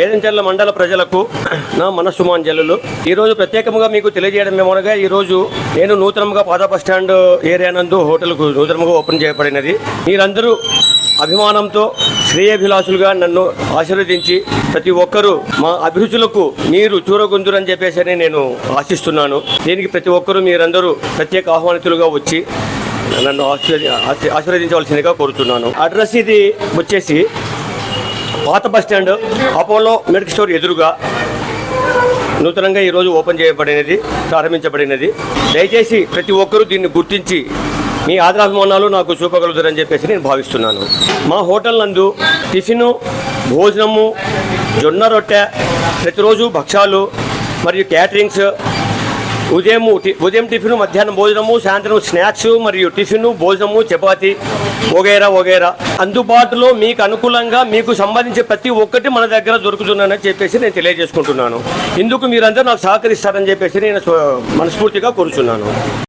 వేదంచర్ల మండల ప్రజలకు నా మనస్సుమాంజలు ఈరోజు ప్రత్యేకంగా మీకు తెలియజేయడం ఏమనగా ఈరోజు నేను నూతనంగా పాత బస్ స్టాండ్ ఏరియా నందు హోటల్కు నూతనంగా ఓపెన్ చేయబడినది. మీరందరూ అభిమానంతో శ్రేయభిలాషులుగా నన్ను ఆశీర్వదించి ప్రతి ఒక్కరూ మా అభిరుచులకు మీరు చూరగొందురని చెప్పేసి అని నేను ఆశిస్తున్నాను. దీనికి ప్రతి ఒక్కరూ మీరందరూ ప్రత్యేక ఆహ్వానితులుగా వచ్చి నన్ను ఆశీర్వది ఆశీర్వదించవలసిందిగా కోరుతున్నాను అడ్రస్ ఇది వచ్చేసి పాత bus stand Apollo medical store ఎదురుగా నూతనంగా ఈరోజు ఓపెన్ చేయబడినది ప్రారంభించబడినది. దయచేసి ప్రతి ఒక్కరూ దీన్ని గుర్తించి మీ ఆదరాభిమానాలు నాకు చూపగలుగుతారని చెప్పేసి నేను భావిస్తున్నాను. మా హోటల్ నందు టిఫిను భోజనము జొన్న రొట్టె ప్రతిరోజు భక్ష్యాలు మరియు క్యాటరింగ్స్ ఉదయం టి- ఉదయం టిఫిన్ మధ్యాహ్నం భోజనము సాయంత్రం స్నాక్స్ మరియు టిఫిన్ భోజనము చపాతి వగైరా వగైరా. అందుబాటులో మీకు అనుకూలంగా మీకు సంబంధించి ప్రతి ఒక్కటి మన దగ్గర దొరుకుతుందని చెప్పేసి నేను తెలియజేసుకుంటున్నాను. ఇందుకు మీరందరూ నాకు సహకరిస్తారని చెప్పేసి నేను మనస్ఫూర్తిగా కోరుచున్నాను.